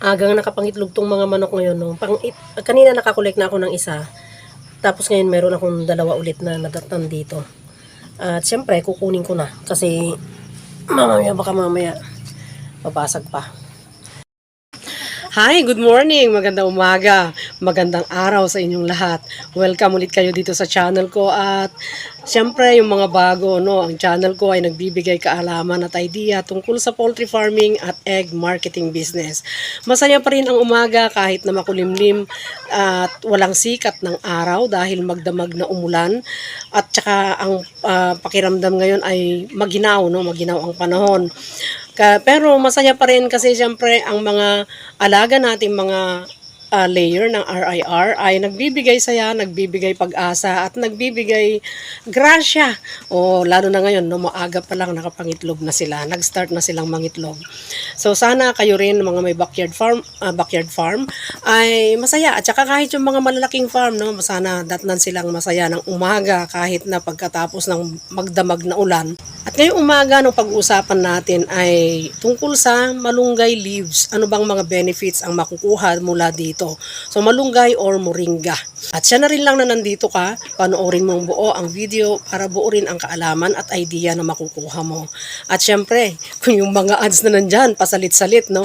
agang nakapangitlog tong mga manok ngayon. No? Pang, it, kanina nakakolek na ako ng isa. Tapos ngayon meron akong dalawa ulit na nadatnan dito. At syempre, kukunin ko na. Kasi mamaya baka mamaya babasag pa. Hi, good morning. Magandang umaga. Magandang araw sa inyong lahat. Welcome ulit kayo dito sa channel ko at siyempre yung mga bago, no, ang channel ko ay nagbibigay kaalaman at idea tungkol sa poultry farming at egg marketing business. Masaya pa rin ang umaga kahit na makulimlim at walang sikat ng araw dahil magdamag na umulan at saka ang ah, pakiramdam ngayon ay maginaw, no, maginaw ang panahon. Pero masaya pa rin kasi siyempre ang mga alaga nating mga ah, layer ng RIR ay nagbibigay saya, nagbibigay pag-asa at nagbibigay grasya. O lalo na ngayon, no, maaga pa lang nakapangitlog na sila. Nag-start na silang mangitlog. So sana kayo rin mga may backyard farm, ah, backyard farm ay masaya. At saka kahit yung mga malalaking farm, no, sana datnan silang masaya ng umaga kahit na pagkatapos ng magdamag na ulan. At ngayong umaga, no, pag-uusapan natin ay tungkol sa malunggay leaves. Ano bang mga benefits ang makukuha mula dito? So, malunggay or moringa. At siya na rin lang na nandito ka, panoorin mong buo ang video para buo rin ang kaalaman at idea na makukuha mo. At syempre, kung yung mga ads na nandyan, pasalit-salit, no?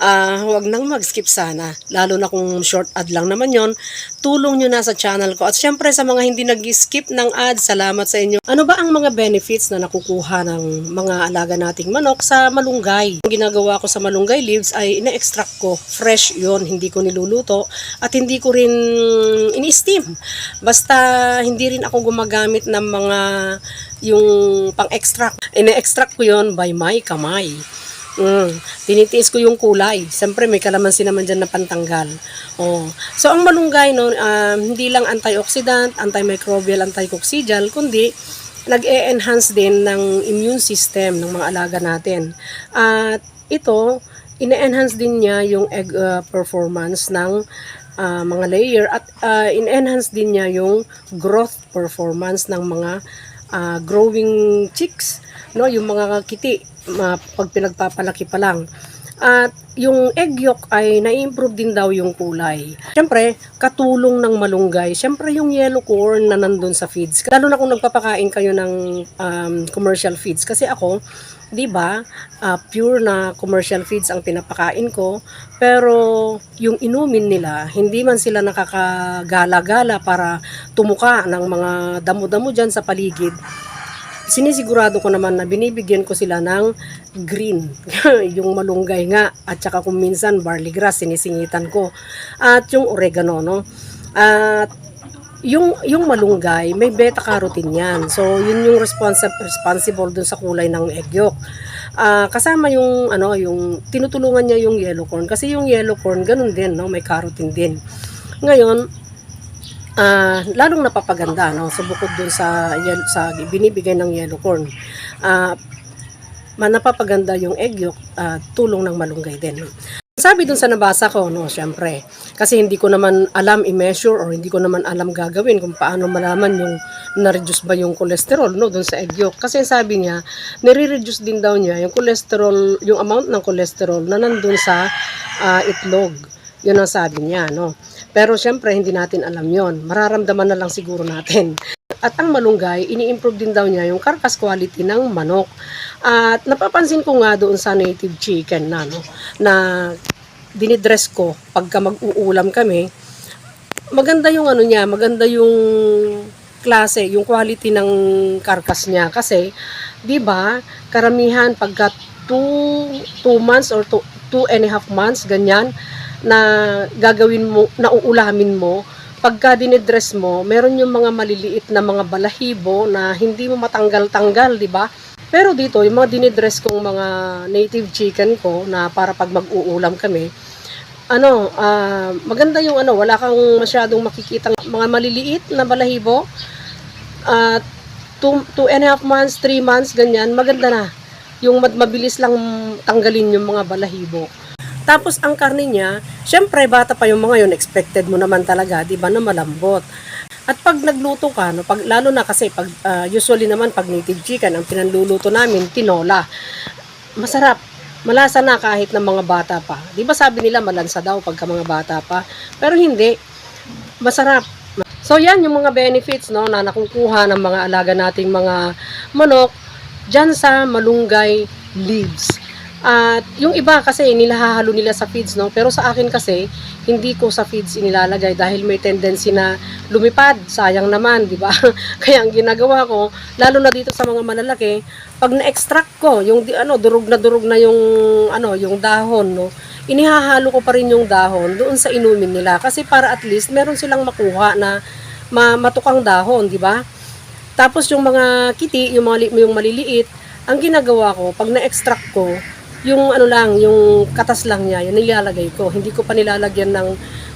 Ah, huwag nang mag-skip sana. Lalo na kung short ad lang naman yon tulong nyo na sa channel ko. At syempre, sa mga hindi nag-skip ng ads, salamat sa inyo. Ano ba ang mga benefits na nakukuha ng mga alaga nating manok sa malunggay? Ang ginagawa ko sa malunggay leaves ay ina-extract ko. Fresh yon hindi ko niluluto at hindi ko rin ini-steam. Basta hindi rin ako gumagamit ng mga yung pang-extract. Ina-extract ko yon by my kamay. Mm, tinitiis ko yung kulay. Siyempre may kalamansi naman dyan na pantanggal. Oh. So ang malunggay no, um, hindi lang antioxidant, antimicrobial, anticoccidial, kundi nag-e-enhance din ng immune system ng mga alaga natin. At ito, ine-enhance din niya yung egg uh, performance ng uh, mga layer at uh, in-enhance din niya yung growth performance ng mga uh, growing chicks, no, yung mga kiti ma- pag pinagpapalaki pa lang. At yung egg yolk ay na-improve din daw yung kulay. Siyempre, katulong ng malunggay. Siyempre, yung yellow corn na nandun sa feeds. Lalo na kung nagpapakain kayo ng um, commercial feeds. Kasi ako, di ba, ah, pure na commercial feeds ang pinapakain ko. Pero yung inumin nila, hindi man sila nakakagala-gala para tumuka ng mga damo-damo dyan sa paligid sinisigurado ko naman na binibigyan ko sila ng green, yung malunggay nga, at saka kung minsan barley grass, sinisingitan ko, at yung oregano, no? At yung yung malunggay, may beta carotene yan. So, yun yung responsible responsible dun sa kulay ng egg yolk. Ah, kasama yung ano, yung tinutulungan niya yung yellow corn kasi yung yellow corn ganun din, no, may carotene din. Ngayon, ah lalong napapaganda no? So bukod dun sa sa binibigay ng yellow corn man napapaganda yung egg yolk ah, tulong ng malunggay din no? sabi dun sa nabasa ko no syempre kasi hindi ko naman alam i-measure or hindi ko naman alam gagawin kung paano malaman yung na-reduce ba yung cholesterol no dun sa egg yolk. Kasi sabi niya nire-reduce din daw niya yung cholesterol yung amount ng cholesterol na nandun sa ah, itlog yun ang sabi niya no pero syempre, hindi natin alam yon. Mararamdaman na lang siguro natin. At ang malunggay, ini-improve din daw niya yung carcass quality ng manok. At napapansin ko nga doon sa native chicken na, no, na dinidress ko pagka mag-uulam kami, maganda yung ano niya, maganda yung klase, yung quality ng carcass niya. Kasi, di ba, karamihan pagka 2 2 months or 2 and a half months, ganyan, na gagawin mo, na uulamin mo, pagka dinidress mo, meron yung mga maliliit na mga balahibo na hindi mo matanggal-tanggal, di ba? Pero dito, yung mga dinidress kong mga native chicken ko na para pag mag-uulam kami, ano, ah, maganda yung ano, wala kang masyadong makikita mga maliliit na balahibo. At 2 and a half months, 3 months, ganyan, maganda na. Yung mabilis lang tanggalin yung mga balahibo. Tapos ang karne niya, syempre bata pa yung mga yun, expected mo naman talaga, 'di ba, na malambot. At pag nagluto ka, no, pag lalo na kasi pag ah, usually naman pag native chicken ang pinanluluto namin tinola. Masarap. malasa na kahit ng mga bata pa. Di ba sabi nila malansa daw pagka mga bata pa? Pero hindi. Masarap. So yan yung mga benefits no na nakukuha ng mga alaga nating mga manok dyan sa malunggay leaves. At yung iba kasi nilahahalo nila sa feeds no, pero sa akin kasi hindi ko sa feeds inilalagay dahil may tendency na lumipad, sayang naman, di ba? Kaya ang ginagawa ko, lalo na dito sa mga malalaki, pag na-extract ko, yung ano, durog na durog na yung ano, yung dahon, no. Inihahalo ko pa rin yung dahon doon sa inumin nila kasi para at least meron silang makuha na ma- matukang dahon, di ba? Tapos yung mga kiti, yung mga yung maliliit, ang ginagawa ko pag na-extract ko, yung ano lang, yung katas lang niya, yun nilalagay ko. Hindi ko pa nilalagyan ng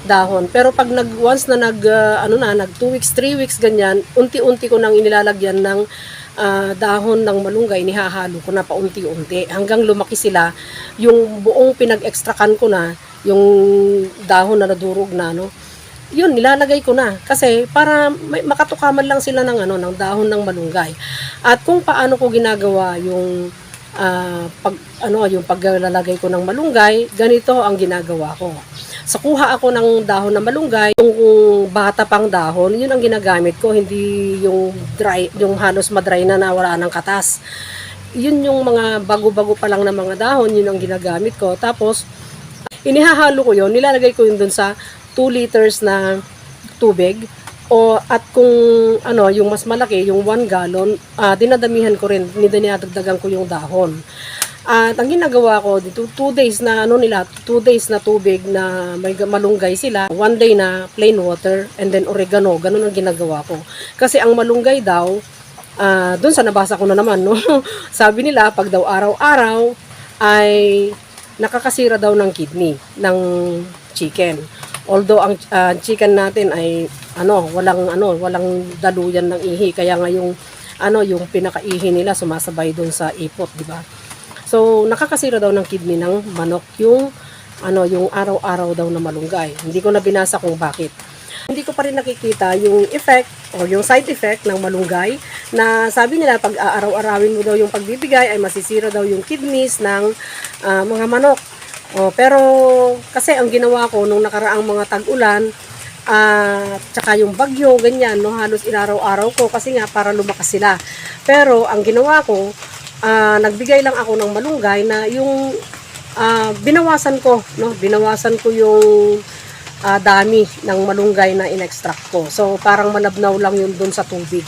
dahon. Pero pag nag once na nag ah, ano na, nag 2 weeks, 3 weeks ganyan, unti-unti ko nang inilalagyan ng ah, dahon ng malunggay, nihahalo ko na paunti-unti hanggang lumaki sila. Yung buong pinag-extractan ko na, yung dahon na nadurog na, no? yun nilalagay ko na kasi para may, makatukaman lang sila ng ano ng dahon ng malunggay at kung paano ko ginagawa yung ah, pag ano yung paglalagay ko ng malunggay ganito ang ginagawa ko. Sa kuha ako ng dahon ng malunggay yung bata pang dahon yun ang ginagamit ko hindi yung dry yung halos madry na na wala ng katas. Yun yung mga bago-bago pa lang na mga dahon yun ang ginagamit ko. Tapos inihahalo ko yun, nilalagay ko yun dun sa 2 liters na tubig o at kung ano yung mas malaki yung 1 gallon ah, dinadamihan ko rin dinadagdagan ko yung dahon. At ang ginagawa ko dito 2 days na ano nila 2 days na tubig na may ga- malunggay sila. 1 day na plain water and then oregano ganun ang ginagawa ko. Kasi ang malunggay daw ah doon sa nabasa ko na naman no? Sabi nila pag daw araw-araw ay nakakasira daw ng kidney ng chicken. Although ang ah, chicken natin ay ano, walang ano, walang daluyan ng ihi kaya nga yung ano, yung pinakaihi nila sumasabay doon sa ipot, di ba? So, nakakasira daw ng kidney ng manok yung ano, yung araw-araw daw na malunggay. Hindi ko na binasa kung bakit. Hindi ko pa rin nakikita yung effect o yung side effect ng malunggay na sabi nila pag aaraw-arawin mo daw yung pagbibigay ay masisira daw yung kidneys ng ah, mga manok. O, pero kasi ang ginawa ko nung nakaraang mga tag-ulan at tsaka yung bagyo, ganyan, no, halos inaraw-araw ko kasi nga para lumakas sila. Pero ang ginawa ko, ah, nagbigay lang ako ng malunggay na yung ah, binawasan ko, no, binawasan ko yung ah, dami ng malunggay na in-extract ko. So, parang manabnaw lang yun dun sa tubig.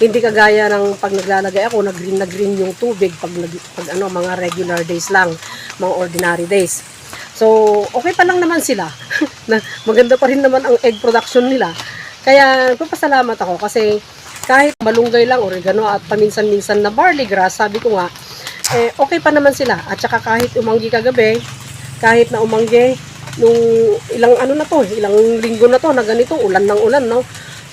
Hindi kagaya ng pag naglalagay ako, nag-green na green yung tubig pag, pag ano, mga regular days lang, mga ordinary days. So, okay pa lang naman sila. na maganda pa rin naman ang egg production nila. Kaya, nagpapasalamat ako kasi kahit malunggay lang, oregano at paminsan-minsan na barley grass, sabi ko nga, eh, okay pa naman sila. At saka kahit umanggi kagabi, kahit na umanggi, nung ilang ano na to, ilang linggo na to na ganito, ulan ng ulan, no?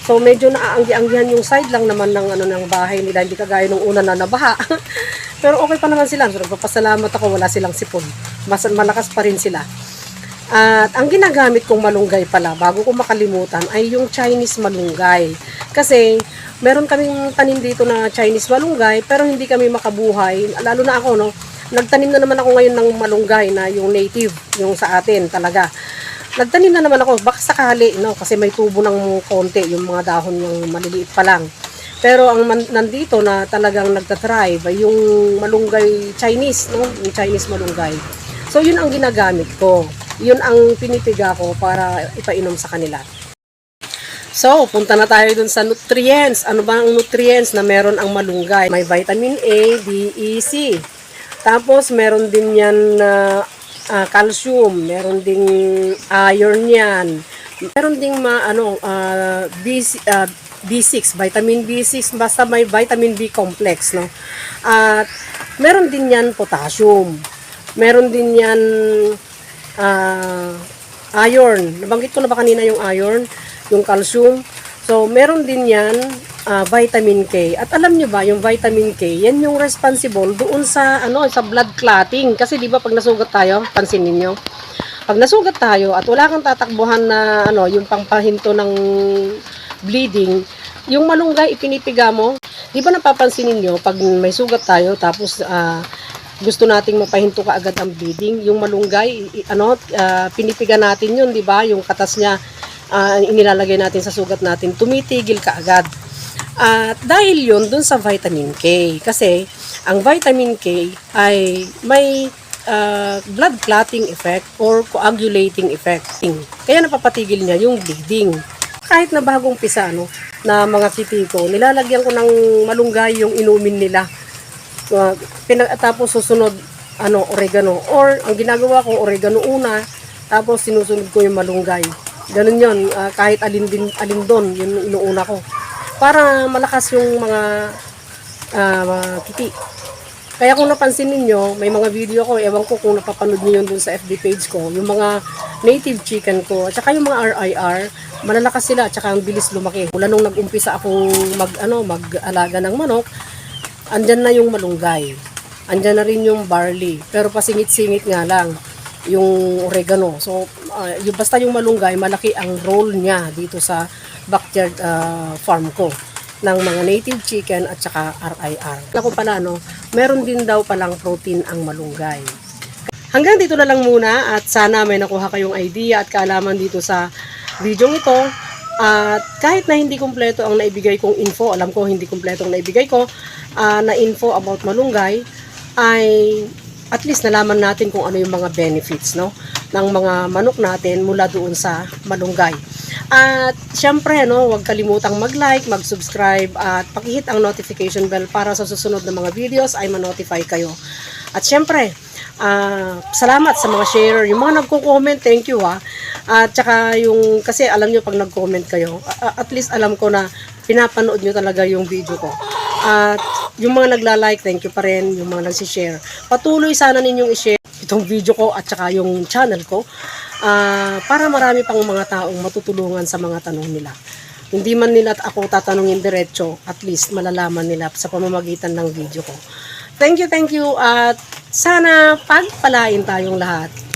So medyo naaanggi-anggihan yung side lang naman ng ano ng bahay nila, hindi kagaya nung una na nabaha. Pero okay pa naman sila. So nagpapasalamat ako wala silang sipon. Mas malakas pa rin sila. At ang ginagamit kong malunggay pala, bago ko makalimutan, ay yung Chinese malunggay. Kasi meron kaming tanim dito na Chinese malunggay, pero hindi kami makabuhay. Lalo na ako, no? Nagtanim na naman ako ngayon ng malunggay na yung native, yung sa atin talaga. Nagtanim na naman ako, baka sakali, no? Kasi may tubo ng konti, yung mga dahon yung maliliit pa lang. Pero ang man, nandito na talagang nagtatribe ay yung malunggay Chinese, no? Yung Chinese malunggay. So, yun ang ginagamit ko. Yun ang pinipiga ko para ipainom sa kanila. So, punta na tayo dun sa nutrients. Ano ba ang nutrients na meron ang malunggay? May vitamin A, D, E, C. Tapos, meron din yan na ah, calcium. Meron ding iron yan. Meron ding ma, ano, ah, B, ah, B6, vitamin B6, basta may vitamin B complex, no? At meron din yan potassium. Meron din yan ah, iron. Nabanggit ko na ba kanina yung iron, yung calcium. So, meron din yan ah, vitamin K. At alam nyo ba, yung vitamin K, yan yung responsible doon sa ano sa blood clotting. Kasi di ba pag nasugat tayo, pansin ninyo, pag nasugat tayo at wala kang tatakbuhan na ano, yung pangpahinto ng bleeding, yung malunggay ipinipiga mo, di ba napapansin ninyo pag may sugat tayo tapos ah, gusto nating mapahinto ka agad ang bleeding, yung malunggay, ano, ah, pinipiga natin yun, di ba? Yung katas niya, ah, inilalagay natin sa sugat natin, tumitigil ka agad. At dahil yun dun sa vitamin K. Kasi ang vitamin K ay may ah, blood clotting effect or coagulating effect. Kaya napapatigil niya yung bleeding. Kahit na bagong pisa, no, na mga kiti ko, nilalagyan ko ng malunggay yung inumin nila. Uh, pina- tapos susunod, ano, oregano. Or, ang ginagawa ko, oregano una, tapos sinusunod ko yung malunggay. Ganun yun, ah, kahit alin, din, alin doon, yun inuuna ko. Para malakas yung mga ah, mga kiti. Kaya kung napansin ninyo, may mga video ko, ewan ko kung napapanood niyo yun dun sa FB page ko, yung mga native chicken ko, at saka yung mga RIR, malalakas sila, at saka ang bilis lumaki. Mula nung nag-umpisa akong mag, ano, mag-alaga ng manok, andyan na yung malunggay. Andyan na rin yung barley. Pero pasingit-singit nga lang yung oregano. So, ah, yung, basta yung malunggay, malaki ang role niya dito sa backyard ah, farm ko ng mga native chicken at saka RIR. Ako pala, no, meron din daw palang protein ang malunggay. Hanggang dito na lang muna at sana may nakuha kayong idea at kaalaman dito sa video ito. At kahit na hindi kumpleto ang naibigay kong info, alam ko hindi kumpleto ang naibigay ko ah, na info about malunggay, ay at least nalaman natin kung ano yung mga benefits no ng mga manok natin mula doon sa malunggay. At syempre no, huwag kalimutang mag-like, mag-subscribe at pakihit ang notification bell para sa susunod na mga videos ay ma-notify kayo. At syempre, ah, salamat sa mga share, yung mga nagko-comment, thank you ha. At saka yung, kasi alam nyo pag nag-comment kayo, at least alam ko na pinapanood nyo talaga yung video ko. At yung mga nagla-like, thank you pa rin, yung mga nagsishare. Patuloy sana ninyong i-share itong video ko at saka yung channel ko ah, para marami pang mga taong matutulungan sa mga tanong nila. Hindi man nila ako tatanungin diretso, at least malalaman nila sa pamamagitan ng video ko. Thank you, thank you at sana pagpalain tayong lahat.